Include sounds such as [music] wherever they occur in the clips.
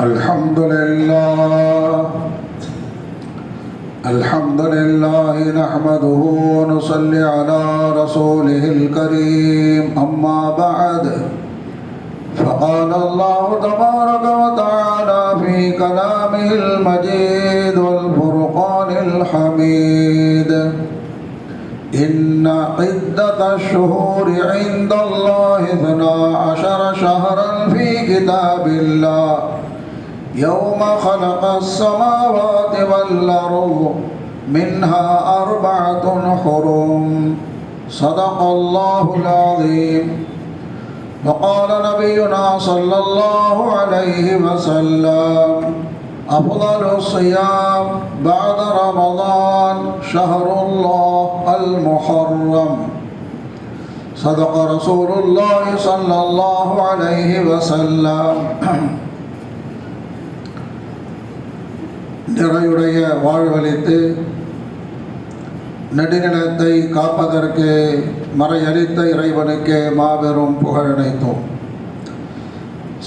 الحمد لله. الحمد لله نحمده ونصلي على رسوله الكريم. أما بعد فقال الله تبارك وتعالى في كلامه المجيد والفرقان الحميد إن عدة الشهور عند الله اثنا عشر شهرا في كتاب الله. يوم خلق السماوات والأرض منها أربعة حرم. صدق الله العظيم. وقال نبينا صلى الله عليه وسلم أفضل الصيام بعد رمضان شهر الله المحرم. صدق رسول الله صلى الله عليه وسلم. [clears throat] திரையுடைய வாழ்வழித்து நெடுநிலத்தை காப்பதற்கு மறையளித்த இறைவனுக்கு மாபெரும் புகழனைத்தோம்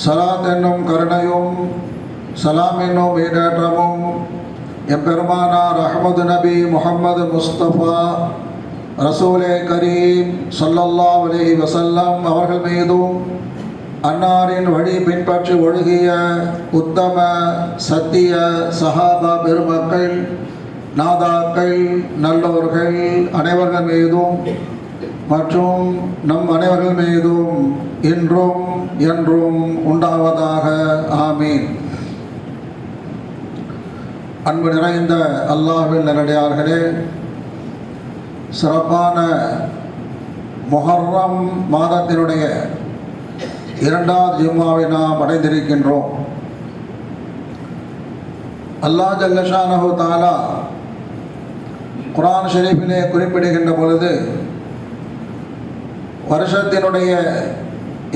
சலாத் என்னும் கருணையும் சலாம் என்னும் ஈடேற்றமும் எம்பெருமானார் அஹமது நபி முகமது முஸ்தபா ரசூலே கரீம் சல்லல்லா அலி வசல்லம் அவர்கள் மீதும் அன்னாரின் வழி பின்பற்றி ஒழுகிய உத்தம சத்திய சஹாபா பெருமக்கள் நாதாக்கள் நல்லவர்கள் அனைவர்கள் மீதும் மற்றும் நம் அனைவர்கள் மீதும் இன்றும் என்றும் உண்டாவதாக. ஆமீன். அன்பு நிறைந்த அல்லாஹின் நல்லடியார்களே சிறப்பான மொஹர்ரம் மாதத்தினுடைய இரண்டாவது ஜிம்மாவை நாம் அடைந்திருக்கின்றோம். அல்லாஹ் ஜல்லஷானஹு தாலா குரான் ஷெரீஃபிலே குறிப்பிடுகின்ற பொழுது வருஷத்தினுடைய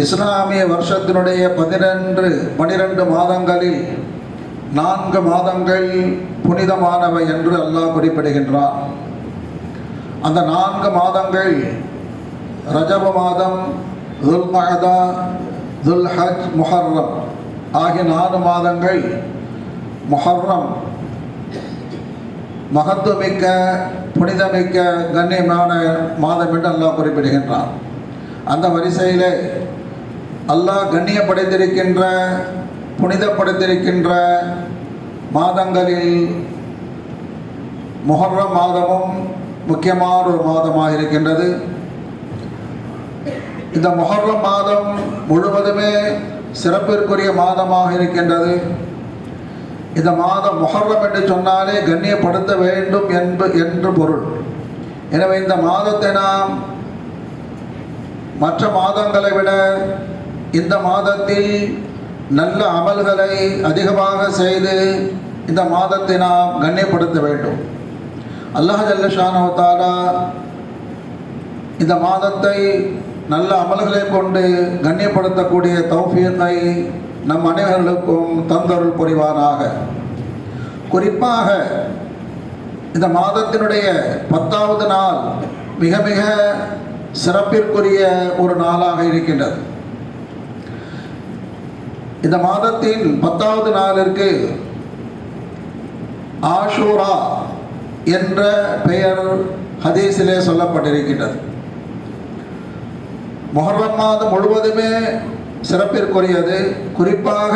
இஸ்லாமிய வருஷத்தினுடைய பதினெண்டு பனிரெண்டு மாதங்களில் நான்கு மாதங்கள் புனிதமானவை என்று அல்லாஹ் குறிப்பிடுகின்றான். அந்த நான்கு மாதங்கள் ரஜப மாதம் துல் துல்ஹஜ் முஹர்ரம். ஆகிய நாலு மாதங்கள் முஹர்ரம். மகத்துவமிக்க புனிதமிக்க கண்ணியமான மாதம் என்று அல்லாஹ் குறிப்பிடுகின்றான். அந்த வரிசையில் அல்லாஹ் கண்ணியப்படுத்தியிருக்கின்ற புனிதப்படுத்தியிருக்கின்ற மாதங்களில் முஹர்ரம் மாதமும் முக்கியமான ஒரு மாதமாக இருக்கின்றது. இந்த முஹர்ரம் மாதம் முழுவதுமே சிறப்பிற்குரிய மாதமாக இருக்கின்றது. இந்த மாதம் முஹர்ரம் என்று சொன்னாலே கண்ணியப்படுத்த வேண்டும் என்பு என்று பொருள். எனவே இந்த மாதத்தை நாம் மற்ற மாதங்களை விட இந்த மாதத்தில் நல்ல அமல்களை அதிகமாக செய்து இந்த மாதத்தை நாம் கண்ணியப்படுத்த வேண்டும். அல்லாஹ் ஜல்லஷானோ தாலா இந்த மாதத்தை நல்ல அமல்களை கொண்டு கண்ணியப்படுத்தக்கூடிய தௌஃபியத்தை நம் அனைவர்களுக்கும் தந்தருள் புரிவானாக. குறிப்பாக இந்த மாதத்தினுடைய பத்தாவது நாள் மிக மிக சிறப்பிற்குரிய ஒரு நாளாக இருக்கின்றது. இந்த மாதத்தின் பத்தாவது நாளிற்கு ஆஷூரா என்ற பெயர் ஹதீஸிலே சொல்லப்பட்டிருக்கின்றது. முஹர்ரம் மாதம் முழுவதுமே சிறப்பிற்குரியது. குறிப்பாக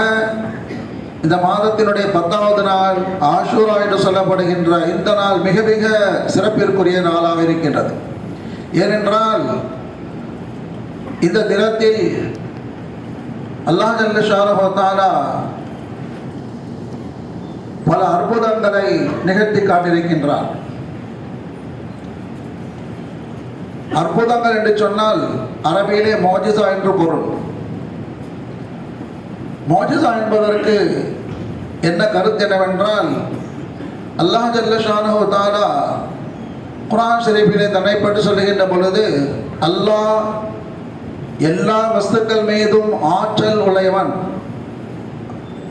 இந்த மாதத்தினுடைய பத்தாவது நாள் ஆஷூரா என்று சொல்லப்படுகின்ற இந்த நாள் மிக மிக சிறப்பிற்குரிய நாளாக இருக்கின்றது. ஏனென்றால் இந்த தினத்தில் அல்லாஹ் ஜல்ல பல அற்புதங்களை நிகழ்த்தி காட்டியிருக்கின்றார். அற்புதங்கள் என்று சொன்னால் அரபியிலே மோஜிசா என்று பொருள். மோஜிசா என்பதற்கு என்ன கருத்து என்னவென்றால் அல்லாஹ் ஜல்ல ஷானஹு தாலா குரான் ஷரீஃபிலே தன்னைப்பட்டு சொல்லுகின்ற பொழுது அல்லாஹ் எல்லா வஸ்துக்கள் மீதும் ஆற்றல் உடையவன்.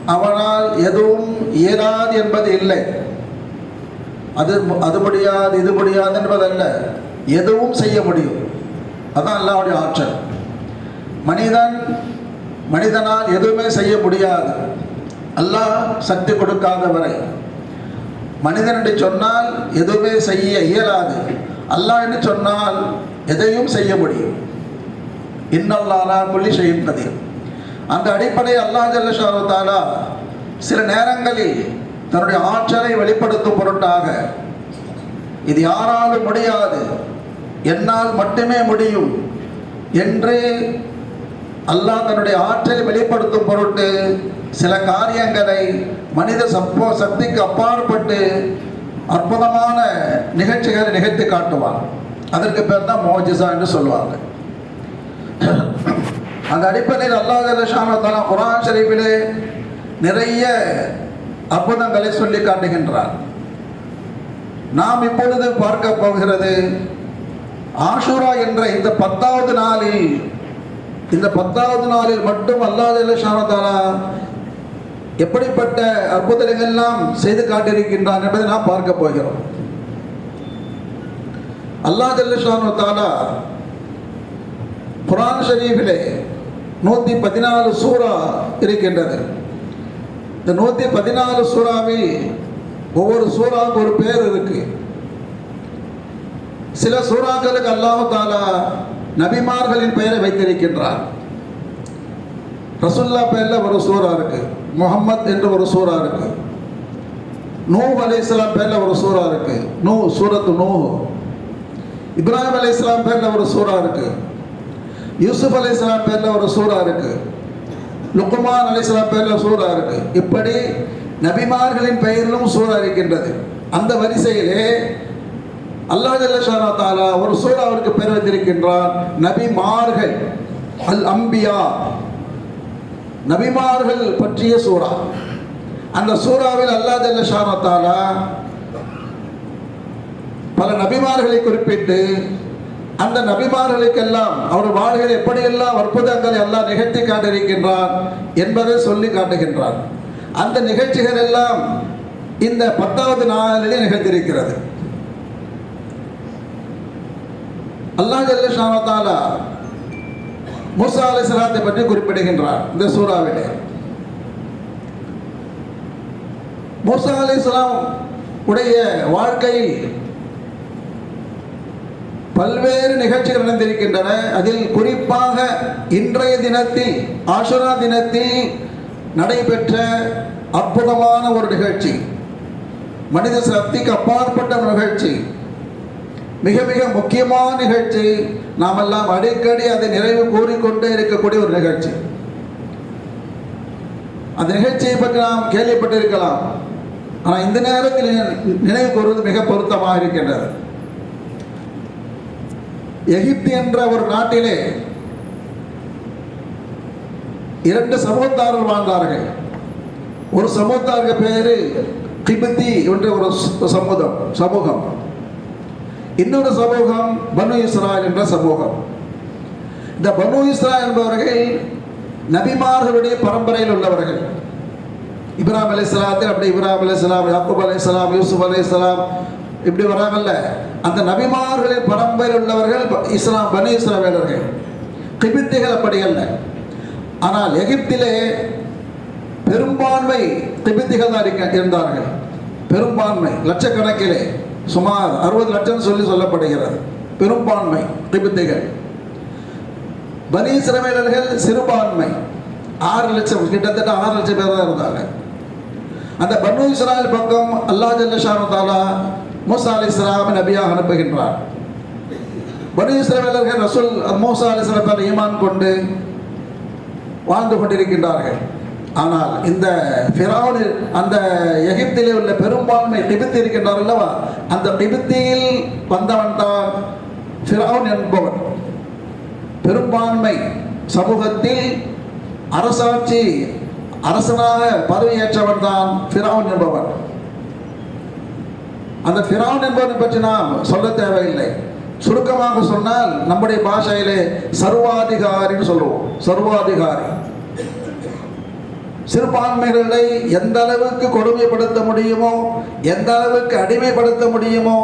அவனால் எதுவும் இயலாது என்பது இல்லை. அது அது முடியாது இது முடியாது என்பதல்ல. எதுவும் செய்ய முடியும். அதுதான் அல்லாவுடைய ஆற்றல். மனிதன் மனிதனால் எதுவுமே செய்ய முடியாது. அல்லாஹ் சக்தி கொடுக்காத வரை மனிதன் என்று சொன்னால் எதுவுமே செய்ய இயலாது. அல்லாஹ் என்று சொன்னால் எதையும் செய்ய முடியும். இன்னல்லாலா புள்ளி செய்யும் கதிர். அந்த அடிப்படை அல்லாஹ் ஜல்லஷாவு தாலா சில நேரங்களில் தன்னுடைய ஆற்றலை வெளிப்படுத்தும் பொருட்டாக இது யாராலும் முடியாது. என்னால் மட்டுமே முடியும் என்று அல்லாஹ் தன்னுடைய ஆற்றலை வெளிப்படுத்தும் பொருட்டு சில காரியங்களை மனித சப்போ சக்திக்கு அப்பாற்பட்டு அற்புதமான நிகழ்ச்சிகளை நிகழ்த்தி காட்டுவார் அதற்கு பேர் தான் மோஜிசா என்று சொல்லுவாங்க. அந்த அடிப்படையில் அல்லாஹ் ஷானத்தாலா குரான் ஷரீஃபிலே நிறைய அற்புதங்களை சொல்லி காட்டுகின்றார். நாம் இப்பொழுது பார்க்க போகிறது ஆஷூரா என்ற இந்த பத்தாவது நாளில் இந்த பத்தாவது நாளில் மட்டும் அல்லாஹ் ஷானத்தாலா எப்படிப்பட்ட அற்புதங்கள்லாம் செய்து காட்டியிருக்கின்றான் என்பதை நாம் பார்க்க போகிறோம். அல்லாஹ் ஜல்லஷானு தாலா குரான் ஷரீஃபிலே நூற்றி பதினாலு சூறா இருக்கின்றது. இந்த நூற்றி பதினாலு சூறாவில் ஒவ்வொரு சூறாவுக்கு ஒரு பேர் இருக்கு. சில சூறாக்களுக்கு அல்லாஹு தாலா நபிமார்களின் பெயரை வைத்திருக்கின்றார். ரசுல்லா பேரில் ஒரு சூறா இருக்கு. முகம்மத் என்று ஒரு சூறா இருக்கு. நூ அலைஹிஸ்ஸலாம் பேரில் ஒரு சூறா இருக்கு. நூ சூரத்து நூ இப்ராஹிம் அலைஹிஸ்ஸலாம் பேரில் ஒரு சூறா இருக்கு. யூசுப் அலைஹிஸ்ஸலாம் பேரில் ஒரு சூறா இருக்கு. லுக்குமான் அலைஹிஸ்ஸலாம் பேரில் சூறா இருக்கு. இப்படி நபிமார்களின் பெயரிலும் சூறா இருக்கின்றது. அந்த வரிசையிலே அல்லாஹ் ஜல்லஷானா தாலா ஒரு சூறாவிற்கு பெயர் வைத்திருக்கின்றார் நபிமார்கள் அல் அம்பியா. நபிமார்கள் பற்றிய சூறா அந்த சூறாவில் அல்லாஹ் ஜல்லஷானா தாலா பல நபிமார்களை குறிப்பிட்டு அந்த நபிமார்களுக்கெல்லாம் அவர் வாழ்கள் எப்படியெல்லாம் அற்புதங்களை எல்லாம் நிகழ்த்தி காட்டியிருக்கின்றார் என்பதை சொல்லி காட்டுகின்றார் அந்த நிகழ்ச்சிகள் எல்லாம் இந்த பத்தாவது நாளிலே நிகழ்த்திருக்கிறது அல்லாஹ் ஜல்ல ஷானத்தாலா மூசா அலை பற்றி குறிப்பிடுகின்றார் இந்த சூறாவிலே. மூசா அலை உடைய வாழ்க்கையில் பல்வேறு நிகழ்ச்சிகள் நடந்திருக்கின்றன. அதில் குறிப்பாக இன்றைய தினத்தில் ஆஷுரா தினத்தில் நடைபெற்ற அற்புதமான ஒரு நிகழ்ச்சி. மனித சக்திக்கு அப்பாற்பட்ட ஒரு நிகழ்ச்சி. மிக மிக முக்கியமான நிகழ்ச்சி. நாம் எல்லாம் அடிக்கடி அதை நிறைவு கூறிக்கொண்டே இருக்கக்கூடிய ஒரு நிகழ்ச்சி. அந்த நிகழ்ச்சியை பற்றி நாம் கேள்விப்பட்டிருக்கலாம். ஆனால் இந்த நேரத்தில் நினைவு கூறுவது மிக பொருத்தமாக இருக்கின்றது. எகிப்து என்ற ஒரு நாட்டிலே இரண்டு சமூகத்தார்கள் வாழ்ந்தார்கள். ஒரு சமூகத்தாருக்கு பேரு திபெத்தி என்ற ஒரு சமூகம் சமூகம். இன்னொரு சமூகம் பனு இஸ்ராயல் என்ற சமூகம். இந்த பனு இஸ்ராயல் என்பவர்கள் நபிமார்களுடைய பரம்பரையில் உள்ளவர்கள். இப்ராஹிம் அலைஹிஸ்ஸலாத்தில் அப்படி இப்ராஹிம் அலைஹிஸ்ஸலாம் யாக்கூப் இஸ்லாம் யூசுப் அலைஹிஸ்ஸலாம் இப்படி வராங்கல்ல. அந்த நபிமார்களின் பரம்பரையில் உள்ளவர்கள் இஸ்லாம் பனு இஸ்ராவேலர்கள். கிபித்திகள் அப்படி அல்ல. ஆனால் எகிப்திலே பெரும்பான்மை திபித்திகள் தான் இருந்தார்கள். பெரும்பான்மை லட்சக்கணக்கிலே. சுமார் அறுபது லட்சம் சொல்லி சொல்லப்படுகிறது. பெரும்பான்மை திபுத்திகள். பனி சிறமையாளர்கள் சிறுபான்மை. ஆறு லட்சம் கிட்டத்தட்ட ஆறு லட்சம் பேர் தான் இருந்தாங்க. அந்த பனு இஸ்ராயல் பக்கம் அல்லாஹ் ஜல்லஷானு தாலா மூசா அலி இஸ்லாம் நபியாக அனுப்புகின்றார். பனு இஸ்ரவேலர்கள் ரசூல் மூசா அலி இஸ்லாம் ஈமான் கொண்டு வாழ்ந்து கொண்டிருக்கின்றார்கள். ஆனால் இந்த ஃபிரௌன் அந்த எகிப்திலே உள்ள பெரும்பான்மை டிபித்து இருக்கின்றார் அல்லவா? அந்த டிபித்தியில் வந்தவன் தான் ஃபிரௌன் என்பவன். பெரும்பான்மை சமூகத்தில் அரசாட்சி அரசனாக பதவியேற்றவன் தான் ஃபிரௌன் என்பவன். அந்த ஃபிரௌன் என்பவனை பற்றி நாம் சொல்ல தேவையில்லை. சுருக்கமாக சொன்னால் நம்முடைய பாஷையிலே சர்வாதிகாரின்னு சொல்லுவோம். சர்வாதிகாரி. சிறுபான்மைகளை எந்த அளவுக்கு கொடுமைப்படுத்த முடியுமோ எந்த அளவுக்கு அடிமைப்படுத்த முடியுமோ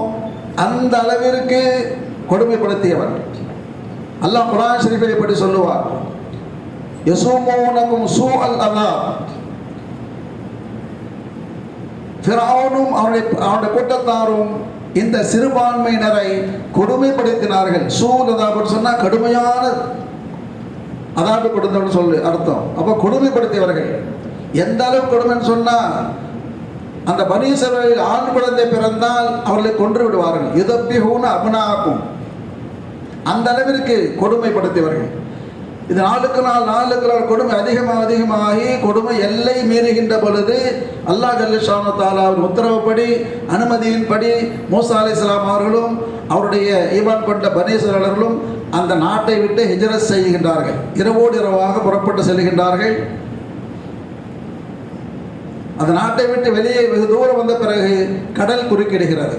அந்த அளவிற்கு கொடுமைப்படுத்தியவன் அல்லாஹ் குரான் ஷரீஃபில் இப்படி சொல்லுவார். யசூமூனகும் சூ அல் அதாப் ஃபிரௌனும் அவருடைய அவருடைய கூட்டத்தாரும் இந்த சிறுபான்மையினரை கொடுமைப்படுத்தினார்கள். சூலதாபம் சொன்னால் கடுமையான அதான் கொடுத்தவன் சொல்லு அர்த்தம். அப்போ கொடுமைப்படுத்தியவர்கள். எந்த அளவு கொடுமைன்னு சொன்னால் அந்த பனீசரில் ஆண் குழந்தை பிறந்தால் அவர்களை கொன்று விடுவார்கள். யுதப்பிஹூன அபனாக்கும் அந்த அளவிற்கு கொடுமைப்படுத்தியவர்கள். இது நாளுக்கு நாள் நாளுக்கு நாள் கொடுமை அதிகமாக அதிகமாகி கொடுமை எல்லை மீறுகின்ற பொழுது அல்லாஹ் ஜல்லிஷானு தாலா அவர் உத்தரவுப்படி அனுமதியின்படி மூசா அலி இஸ்லாம் அவர்களும் அவருடைய ஈமான் கொண்ட பனீஸ்வரர்களும் அந்த நாட்டை விட்டு ஹிஜரத் செய்கின்றார்கள். இரவோடு இரவாக புறப்பட்டு செல்கின்றார்கள். அந்த நாட்டை விட்டு வெளியே வெகு தூரம் வந்த பிறகு கடல் குறுக்கிடுகிறது.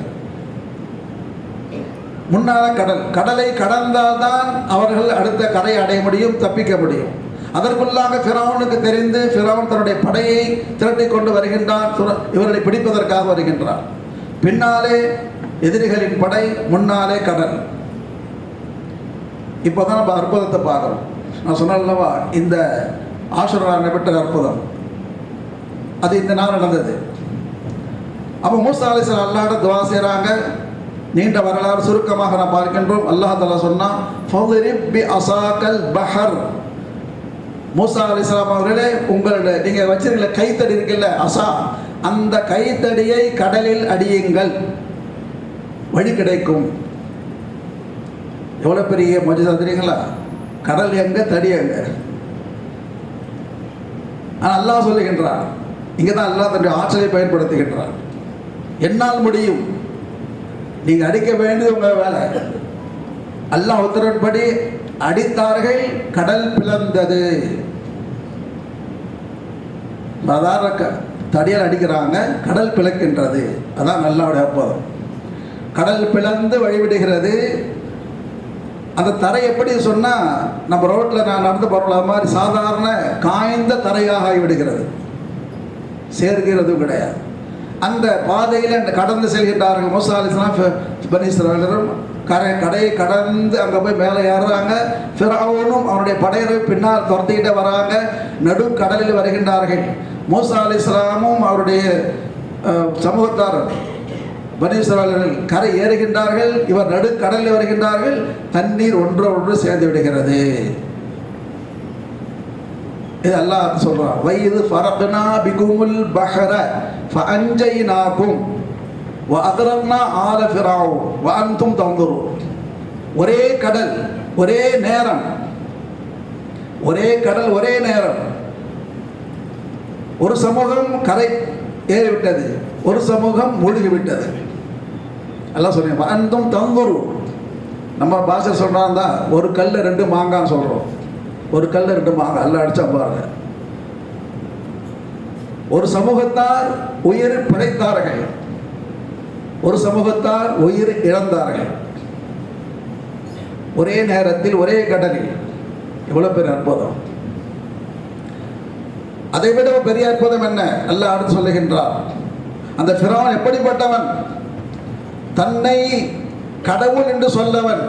முன்னால கடல் கடலை கடந்தால்தான் அவர்கள் அடுத்த கரையை அடைய முடியும் தப்பிக்க முடியும். அதற்குள்ளாக ஃபிரௌனுக்கு தெரிந்து ஃபிரௌன் தன்னுடைய படையை திரட்டி கொண்டு வருகின்றான் இவர்களை பிடிப்பதற்காக வருகின்றான். பின்னாலே எதிரிகளின் படை முன்னாலே கடன் இப்போ தான் நம்ம அற்புதத்தை பார்க்குறோம். நான் சொன்னல்லவா இந்த ஆசுரா நடைபெற்ற அற்புதம். அது இந்த நாள் நடந்தது. அப்போ மூசா அலிசல் அல்லாட துவா செய்கிறாங்க நீண்ட வரலாறு சுருக்கமாக நான் பார்க்கின்றோம். அல்லாஹ் தலா சொன்னால் பஹர். மூசா அலிஸ்லாம் அவர்களே உங்களோட நீங்கள் வச்சிருக்கல கைத்தடி இருக்குல்ல அசா அந்த கைத்தடியை கடலில் அடியுங்கள். வழி கிடைக்கும். எவ்வளோ பெரிய மஜிதா தெரியுங்களா கடல் எங்க தடி எங்க? ஆனால் அல்லாஹ் சொல்லுகின்றான் இங்கே தான் அல்லாஹ் தன்னுடைய ஆற்றலை பயன்படுத்துகின்றார் என்னால் முடியும். நீங்கள் அடிக்க வேண்டியது உங்கள் வேலை. அல்லாஹ் உத்தரவின்படி அடித்தார்கள் கடல் பிளந்தது. சாதாரண தடியால் அடிக்கிறாங்க கடல் பிளக்கின்றது. அதான் நல்லாவுடைய அற்புதம். கடல் பிளந்து வழிவிடுகிறது. அந்த தரை எப்படி சொன்னால் நம்ம ரோட்டில் நான் நடந்து போகிற மாதிரி சாதாரண காய்ந்த தரையாக ஆகிவிடுகிறது. சேர்க்கிறதும் கிடையாது. அந்த பாதையில் அந்த கடந்து செல்கின்றார்கள் மூசாலிஸ்லாம் கரை கடையை கடந்து அங்கே போய் மேலே ஏறுறாங்க. ஃபிராவனும் அவனுடைய படையரை பின்னால் துரத்திக்கிட்டே வராங்க. நடு கடலில் வருகின்றார்கள். மூசா அலி இஸ்லாமும் அவருடைய சமூகத்தார் பனீஸ்வரர்கள் கரை ஏறுகின்றார்கள் இவர் நடு கடலில் வருகின்றார்கள் தண்ணீர் ஒன்று ஒன்று சேர்ந்து விடுகிறது. இது அல்லாஹ் சொல்றான் வயது ஃபரக்னா பிகுமுல் பஹர ஃபஅன்ஜைனாகும். வஅக்ரம்னா ஆல ஃபிரௌன். வஅன்தும் தன்துரும் ஒரே கடல் ஒரே நேரம். ஒரே கடல் ஒரே நேரம். ஒரு சமூகம் கரை ஏறிவிட்டது ஒரு சமூகம் மூழ்கிவிட்டது. எல்லாம் சொன்னீங்க அந்தம் தந்துரு நம்ம பாஷை சொல்கிறான் தான் ஒரு கல் ரெண்டு மாங்கான்னு சொல்கிறோம் ஒரு கல்லு ரெண்டு மாங்காய் எல்லாம் அடிச்சா பாருங்க. ஒரு சமூகத்தார் உயிர் பிழைத்தார்கள். ஒரு சமூகத்தார் உயிர் இழந்தார்கள். ஒரே நேரத்தில் ஒரே கடலில். எவ்வளோ பெரிய அற்புதம். அதை விட பெரிய அற்புதம் என்ன? அல்லாஹ் அடுத்து சொல்லுகின்றார் அந்த ஃபிரௌன் எப்படிப்பட்டவன்? தன்னை கடவுள் என்று சொல்லவன்.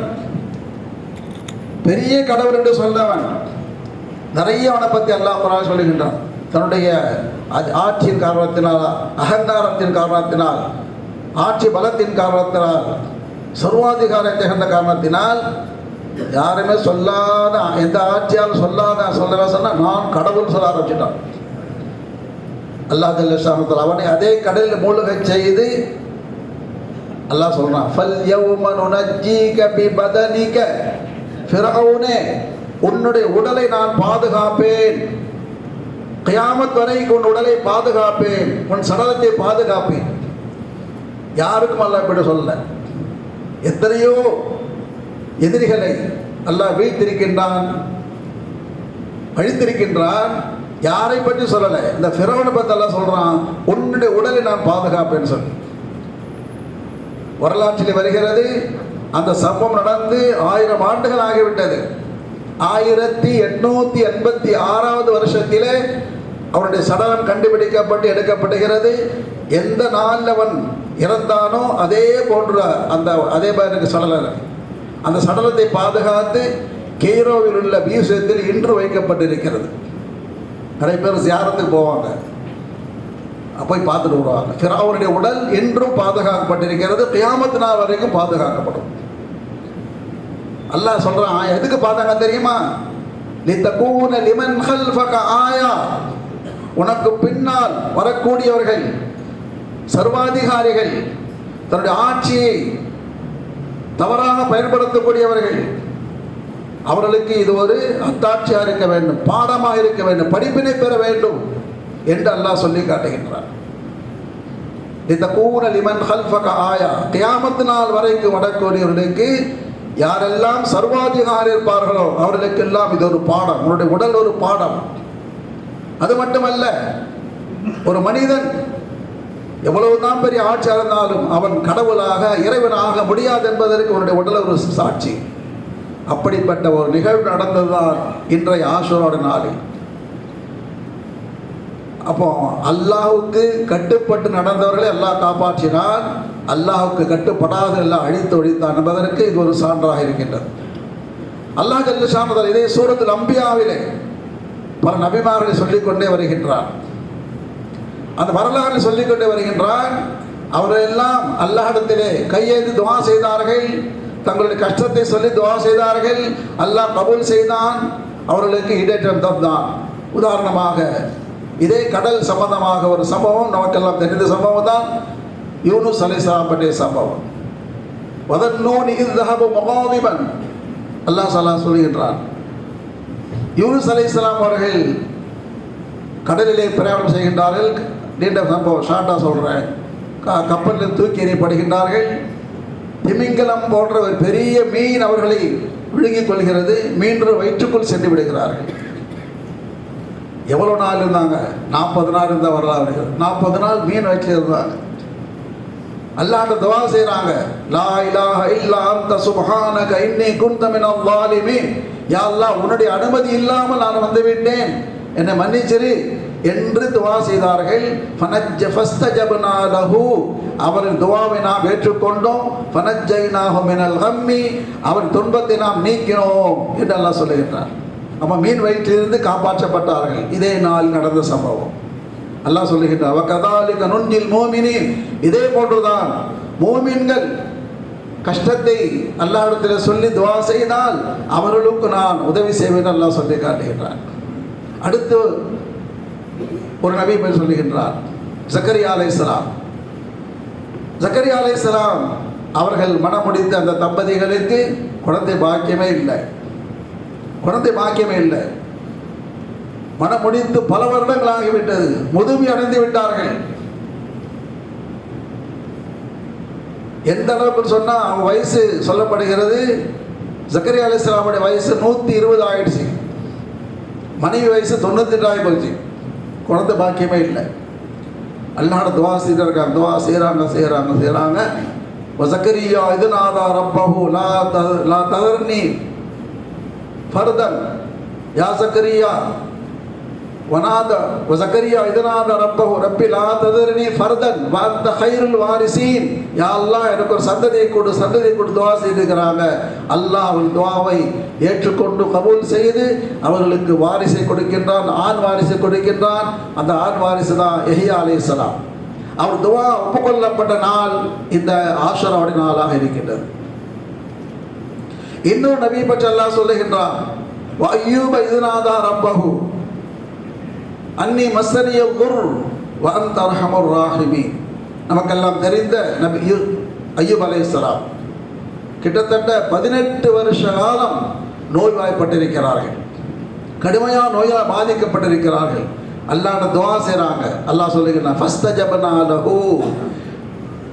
பெரிய கடவுள் என்று சொல்லவன். நிறைய அவனை பற்றி அல்லாஹ் குரான் சொல்லுகின்றான். தன்னுடைய ஆட்சியின் காரணத்தினால் அகங்காரத்தின் காரணத்தினால் ஆட்சி பலத்தின் காரணத்தினால் சர்வாதிகாரம் திகழ்ந்த காரணத்தினால் யாருமே சொல்லாத எந்த ஆட்சியாலும் சொல்லாத சொல்லவே சொன்னால் நான் கடவுள் சொல்ல ஆரம்பிச்சிட்டான். அல்லாஹ் ஜல்லஷானத்தில் அவனை அதே கடலில் மூழ்க செய்து அல்லாஹ் சொல்றான் ஃபல் யௌம நுனஜ்ஜீக பி பதனிக ஃபிரௌனே உன்னுடைய உடலை நான் பாதுகாப்பேன். கயாமத் வரைக்கும் உன் உடலை பாதுகாப்பேன். உன் சடலத்தை பாதுகாப்பேன். யாருக்கும் அல்லாஹ் இப்படி சொல்ல எத்தனையோ எதிரிகளை அல்லாஹ் வீழ்த்திருக்கின்றான் அழித்திருக்கின்றான். யாரை பற்றி சொல்லலை? இந்த ஃபிரௌனை பற்றெல்லாம் சொல்கிறான் உன்னுடைய உடலை நான் பாதுகாப்பேன்னு சொல்லி. வரலாற்றில் வருகிறது அந்த சம்பவம் நடந்து ஆயிரம் ஆண்டுகள் ஆகிவிட்டது. ஆயிரத்தி எட்நூத்தி எண்பத்தி ஆறாவது வருஷத்திலே அவனுடைய சடலம் கண்டுபிடிக்கப்பட்டு எடுக்கப்படுகிறது. எந்த நாளில் அவன் இறந்தானோ அதே போன்ற அந்த அதே மாதிரி சடலம் அந்த சடலத்தை பாதுகாத்து கெய்ரோவில் உள்ள மியூசியத்தில் இன்று வைக்கப்பட்டிருக்கிறது. நிறைய பேர் சியாரத்துக்கு போவாங்க. போய் பார்த்துட்டு வருவாங்க. ஃபிராவனுடைய உடல் என்றும் பாதுகாக்கப்பட்டிருக்கிறது. கியாமத்து நாள் வரைக்கும் பாதுகாக்கப்படும். அல்லாஹ் சொல்கிறான் எதுக்கு பார்த்தாங்க தெரியுமா? லித்தகூன லிமன் ஹல்ஃபக ஆயா. உனக்கு பின்னால் வரக்கூடியவர்கள் சர்வாதிகாரிகள் தன்னுடைய ஆட்சியை தவறாக பயன்படுத்தக்கூடியவர்கள் அவர்களுக்கு இது ஒரு அத்தாட்சியாக இருக்க வேண்டும் பாடமாக இருக்க வேண்டும் படிப்பினை பெற வேண்டும் என்று அல்லாஹ் சொல்லி காட்டுகின்றார் இந்த லிமன் ஹல்ஃபக ஆயா. கியாமத்து நாள் வரைக்கும் வடக்கூடியவர்களுக்கு யாரெல்லாம் சர்வாதிகாரி இருப்பார்களோ அவர்களுக்கெல்லாம் இது ஒரு பாடம் உன்னுடைய உடல் ஒரு பாடம். அது மட்டுமல்ல ஒரு மனிதன் எவ்வளவுதான் பெரிய ஆட்சியாக இருந்தாலும் அவன் கடவுளாக இறைவனாக முடியாது என்பதற்கு உன்னுடைய உடல் ஒரு சாட்சி. அப்படிப்பட்ட ஒரு நிகழ்வு நடந்ததுதான் இன்றைய ஆசுரோட நாளில் அப்போ அல்லாஹுக்கு கட்டுப்பட்டு நடந்தவர்களை அல்லாஹ் காப்பாற்றினான். அல்லாஹுக்கு கட்டுப்படாத எல்லாம் அழித்து ஒழித்தான் என்பதற்கு இது ஒரு சான்றாக இருக்கின்றது. அல்லாஹ் கல்லு சான்றதால் இதே சூரத்தில் அம்பியாவிலே பல நபிமார்களை சொல்லிக்கொண்டே வருகின்றார். அந்த வரலாறு சொல்லிக்கொண்டே வருகின்றான். அவரெல்லாம் அல்லாஹிடத்திலே கையேந்து துவா செய்தார்கள். தங்களுடைய கஷ்டத்தை சொல்லி துவா செய்தார்கள். அல்லாஹ் கபூல் செய்தான். அவர்களுக்கு இடேற்றம் தந்தான். உதாரணமாக இதே கடல் சம்பந்தமாக ஒரு சம்பவம் நமக்கெல்லாம் தெரிந்த சம்பவம் தான் யூனுஸ் அலிஸ்லாம் பற்றிய சம்பவம். வதன்னூன் இஸ்தஹபு மகாதிபன். அல்லாஹ் சல்லா சொல்கின்றான். யூனுஸ் அலிஸ்லாம் அவர்கள் கடலிலே பிரயாணம் செய்கின்றார்கள். நீண்ட சம்பவம் ஷார்ட்டாக சொல்கிறேன் க கப்பலில் தூக்கி எறியப்படுகின்றார்கள். திமிங்கலம் போன்ற ஒரு பெரிய மீன் அவர்களை விழுங்கிக் கொள்கிறது மீண்டும் வயிற்றுக்குள் சென்று விடுகிறார்கள். எவ்வளோ நாள் இருந்தாங்க? நாற்பது நாள் இருந்த வரலாறு நாற்பது நாள் மீன் வச்சு இருந்தாங்க. அல்லாண்ட துவா செய்கிறாங்க லா இலாஹ இல்லா அந்த சுபஹானக இன்னி குந்த மினல் ஸாலிமீன். யா அல்லாஹ் உன்னுடைய அனுமதி இல்லாமல் நான் வந்துவிட்டேன் என்னை மன்னிச்சிரு. என்று துவா செய்தார்கள். ஃபனஜ்ஜ அவரின் துவாவை நாம் ஏற்றுக்கொண்டோம். ஃபனஜ்ஜைனாஹு மினல் ஹம்மி அவர் துன்பத்தை நாம் நீக்கினோம் என்று சொல்லுகின்றார் அப்போ மீன் வயிற்றிலிருந்து காப்பாற்றப்பட்டார்கள். இதே நாள் நடந்த சம்பவம். அல்லாஹ் சொல்லுகின்றார் அவ நுண்ணில் மோமினின். இதே போன்றுதான் மோமின்கள் கஷ்டத்தை அல்லாஹிடத்தில் சொல்லி துவா செய்தால் அவர்களுக்கு நான் உதவி செய்வேன் அல்லாஹ் சொல்லி காட்டுகின்றார் அடுத்து ஒரு நபி பேர் சொல்லுகின்றார் ஜக்கரியா அலைஹிஸ்ஸலாம் ஜக்கரியா அலைஹிஸ்ஸலாம் அவர்கள் மனம் அந்த தம்பதிகளுக்கு குழந்தை பாக்கியமே இல்லை. குழந்தை பாக்கியமே இல்லை. மனம் முடித்து பல வருடங்கள் ஆகிவிட்டது முதுமை அடைந்து விட்டார்கள். எந்த அளவுக்கு சொன்னால் அவன் வயசு சொல்லப்படுகிறது ஜக்கரியா அலிஸ்லாமுடைய வயசு நூற்றி இருபது ஆயிடுச்சு. மனைவி வயசு தொண்ணூத்தெட்டு ஆகி போச்சு. குழந்தை பாக்கியமே இல்லை. அல்லாட துவா செய்திருக்காங்க. துவா செய்கிறாங்க செய்கிறாங்க செய்கிறாங்க வசக்கரியா இது நாதா ரப்பஹு லா த லா ததர்னி. ஃபர்தன் யா சக்கரியா. வனாத வசக்கரியா இதனாத ரப்பஹு ரப்பி லா ததர்னி ஃபர்தன் வாத்த ஹைருல் வாரிசீன் யா அல்லாஹ் எனக்கு ஒரு சந்ததியை கொடு சந்ததியை கொடு துவா செய்திருக்கிறாங்க அல்லாஹ் அவள் துவாவை ஏற்றுக்கொண்டு கபூல் செய்து அவர்களுக்கு வாரிசை கொடுக்கின்றான் ஆண் வாரிசை கொடுக்கின்றான். அந்த ஆண் வாரிசு தான் எஹியா அலைஹிஸ்ஸலாம் அவர் துவா ஒப்புக்கொள்ளப்பட்ட நாள் இந்த ஆஷராவுடைய நாளாக இருக்கின்றது. இன்னும் நபி பற்றி அல்லாஹ் சொல்லுகின்றான் ஐயூப இதுநாதா ரப்பஹு. அன்னி மசரிய குர் வன் அர்ஹமர் ராஹிமி நமக்கெல்லாம் தெரிந்த நபி ஐயூப் அலைஹிஸ்ஸலாம் கிட்டத்தட்ட பதினெட்டு வருஷ காலம் நோய்வாய்ப்பட்டிருக்கிறார்கள். கடுமையாக நோயால் பாதிக்கப்பட்டிருக்கிறார்கள். அல்லாண்ட துவா செய்கிறாங்க அல்லாஹ் சொல்லுகிறான் ஃபஸ்த ஜபனா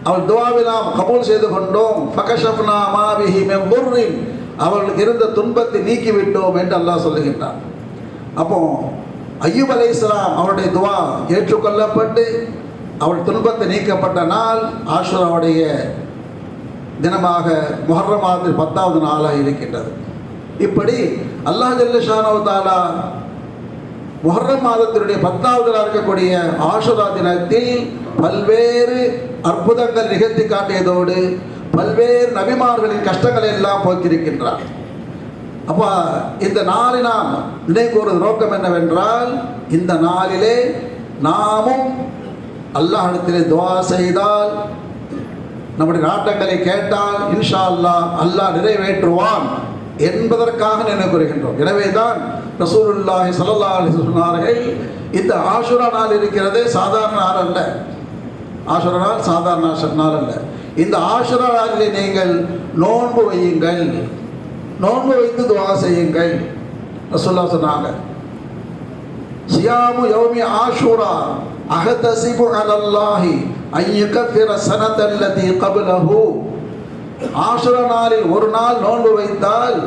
அவள் துவாவை நாம் கபூல் செய்து கொண்டோம். ஃபகஷப்னா மாபிஹி மின் அவர்களுக்கு இருந்த துன்பத்தை நீக்கிவிட்டோம் என்று அல்லாஹ் சொல்லுகின்றான். அப்போ ஐயூப் இஸ்லாம் அவருடைய துவா ஏற்றுக்கொள்ளப்பட்டு அவள் துன்பத்தை நீக்கப்பட்ட நாள் ஆஷுராவுடைய தினமாக முஹர்ரம் மாதத்தில் பத்தாவது நாளாக இருக்கின்றது. இப்படி அல்லாஹ் ஜல்லஷானோ தாலா முஹர்ரம் மாதத்தினுடைய பத்தாவது நாள் இருக்கக்கூடிய ஆஷுரா தினத்தில் பல்வேறு அற்புதங்கள் நிகழ்த்தி காட்டியதோடு பல்வேறு நபிமார்களின் கஷ்டங்களை எல்லாம் போக்கியிருக்கின்றார். அப்போ இந்த நாளை நாம் நினைக்கூறுவது நோக்கம் என்னவென்றால் இந்த நாளிலே நாமும் அல்லாஹிடத்திலே துவா செய்தால் நம்முடைய நாட்டங்களை கேட்டால் இன்ஷா அல்லாஹ் அல்லாஹ் நிறைவேற்றுவான் என்பதற்காக நினைவுறுகின்றோம் எனவே தான் ரசூலுல்லாஹி சல்லா அலி சொன்னார்கள் இந்த ஆஷுரா நாள் இருக்கிறது சாதாரண நாள் அல்ல. ஆஷுரா நாள் சாதாரண நாள் அல்ல. இந்த ஆஷுரா நாளிலே நீங்கள் நோன்பு வையுங்கள். நோன்பு வைத்து துவா செய்யுங்கள். ரசுல்லா சொன்னாங்க. சியாமு யௌமி ஆஷூரா அகதசிபு அலல்லாஹி ஐயுகஃபிர சனதல்லதி கபலஹு ஆசுர நாளில் ஒரு நாள் நோன்பு வைத்தால்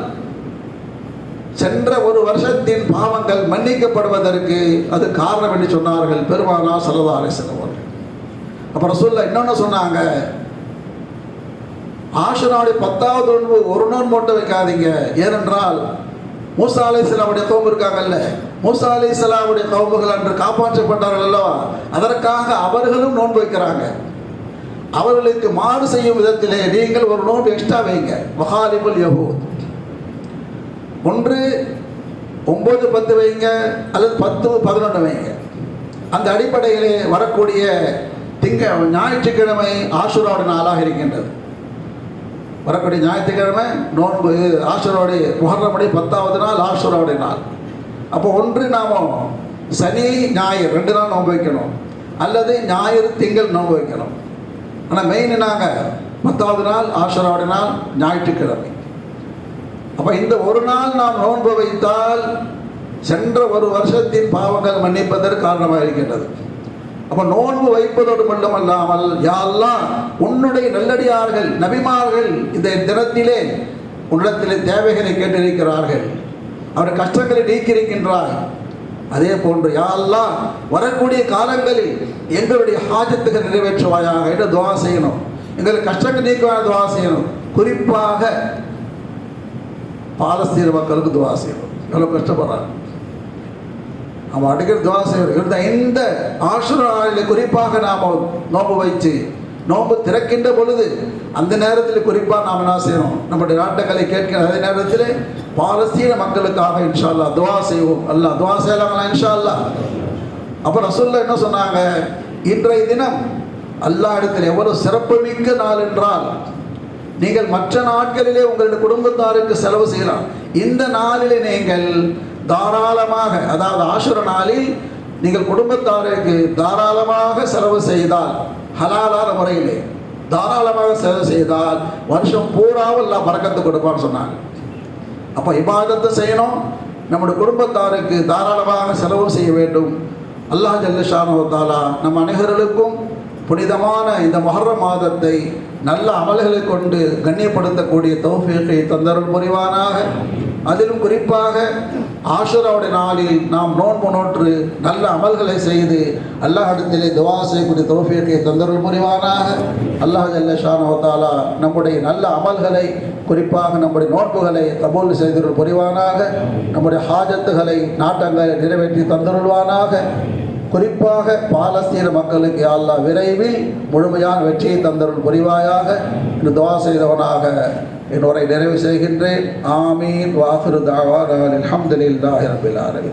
சென்ற ஒரு வருஷத்தின் பாவங்கள் மன்னிக்கப்படுவதற்கு அது காரணம் என்று சொன்னார்கள் பெருமானா சல்லா அலிஸ்லாம் அவர்கள். அப்புறம் சொல்ல இன்னொன்று சொன்னாங்க. ஆஷுராவுடைய பத்தாவது நோன்பு ஒரு நோன்பு மட்டும் வைக்காதீங்க. ஏனென்றால் மூசா அலை இஸ்லாமுடைய கவும்பு இருக்காங்கல்ல? மூசா அலை இஸ்லாமுடைய கவும்புகள் அன்று காப்பாற்றப்பட்டார்கள் அல்லவா அதற்காக அவர்களும் நோன்பு வைக்கிறாங்க. அவர்களுக்கு மாறு செய்யும் விதத்திலே நீங்கள் ஒரு நோன்பு எக்ஸ்ட்ரா வைங்க. மகாலிபுல் யஹூத். ஒன்று ஒம்பது பத்து வைங்க அல்லது பத்து பதினொன்று வைங்க. அந்த அடிப்படையிலே வரக்கூடிய திங்க ஞாயிற்றுக்கிழமை ஆசுராவுடைய நாளாக இருக்கின்றது. வரக்கூடிய ஞாயிற்றுக்கிழமை நோன்பு ஆசுராவுடைய முகர்றமுடைய பத்தாவது நாள் ஆசுராவுடைய நாள். அப்போ ஒன்று நாம் சனி ஞாயிறு ரெண்டு நாள் நோன்பு வைக்கணும். அல்லது ஞாயிறு திங்கள் நோன்பு வைக்கணும். ஆனால் மெயின் நாங்கள் பத்தாவது நாள் ஆசுராவுடைய நாள் ஞாயிற்றுக்கிழமை. அப்போ இந்த ஒரு நாள் நாம் நோன்பு வைத்தால் சென்ற ஒரு வருஷத்தின் பாவங்கள் மன்னிப்பதற்கு காரணமாக இருக்கின்றது அப்போ நோன்பு வைப்பதோடு மட்டுமல்லாமல் யாரெல்லாம் உன்னுடைய நல்லடியார்கள் நபிமார்கள் இந்த தினத்திலே உன்னிடத்திலே தேவைகளை கேட்டிருக்கிறார்கள். அவர் கஷ்டங்களை நீக்கியிருக்கின்றார். அதே போன்று யாரெல்லாம் வரக்கூடிய காலங்களில் எங்களுடைய ஹாஜத்துகள் நிறைவேற்றுவாயாக என்று துவா செய்யணும். எங்களுக்கு கஷ்டங்கள் நீக்குவான துவா செய்யணும். குறிப்பாக பாலஸ்தீன மக்களுக்கு துவா செய்யணும். எவ்வளோ கஷ்டப்படுறாங்க. அவன் அடுக்கிற துவா செய்யணும் இருந்த இந்த ஆசுராளில் குறிப்பாக நாம் நோம்பு வைத்து நோம்பு திறக்கின்ற பொழுது அந்த நேரத்தில் குறிப்பாக நாம் என்ன செய்யணும் நம்முடைய நாட்டுகளை கேட்கிற அதே நேரத்தில் பாலஸ்தீன மக்களுக்காக இன்ஷா அல்லாஹ் துவா செய்வோம். அல்லாஹ் துவா செய்யலாங்களா இன்ஷா அல்லாஹ் அப்போ சொல்ல என்ன சொன்னாங்க? இன்றைய தினம் அல்லாஹ் இடத்தில் எவ்வளவு சிறப்புமிக்க நாள் என்றால் நீங்கள் மற்ற நாட்களிலே உங்களுடைய குடும்பத்தாருக்கு செலவு செய்யலாம். இந்த நாளிலே நீங்கள் தாராளமாக அதாவது ஆசுர நாளில் நீங்கள் குடும்பத்தாருக்கு தாராளமாக செலவு செய்தால் ஹலாலான முறையிலே தாராளமாக செலவு செய்தால் வருஷம் பூராவும் எல்லாம் பறக்கத்து கொடுப்பான்னு சொன்னாங்க. அப்போ இபாதத்தை செய்யணும் நம்முடைய குடும்பத்தாருக்கு தாராளமாக செலவு செய்ய வேண்டும். அல்லாஹ் ஜல்லஷானு தாலா நம் அனைவர்களுக்கும் புனிதமான இந்த மொஹர்ர மாதத்தை நல்ல அமல்களை கொண்டு கண்ணியப்படுத்தக்கூடிய தௌஃபீகை தந்தருள் புரிவானாக. அதிலும் குறிப்பாக ஆஷராவுடைய நாளில் நாம் நோன்பு நோற்று நல்ல அமல்களை செய்து அல்லாஹ் இடத்திலே துவா செய்யக்கூடிய தோஃபியத்தை தொந்தரவு புரிவானாக. அல்லாஹ் ஜல்லஷானு தாலா நம்முடைய நல்ல அமல்களை குறிப்பாக நம்முடைய நோன்புகளை கபூல் செய்தருள் புரிவானாக. நம்முடைய ஹாஜத்துகளை நாட்டங்களை நிறைவேற்றி தந்தருள்வானாக. குறிப்பாக பாலஸ்தீன மக்களுக்கு அல்லா அல்லாஹ் விரைவில் முழுமையான வெற்றியை தந்தருள் புரிவாயாக. என்று துவா செய்தவனாக என் உரை நிறைவு செய்கின்றேன். ஆமீன். வாஹிரு தாவார் அல்ஹம்துலில்லாஹி ரபில் ஆரவி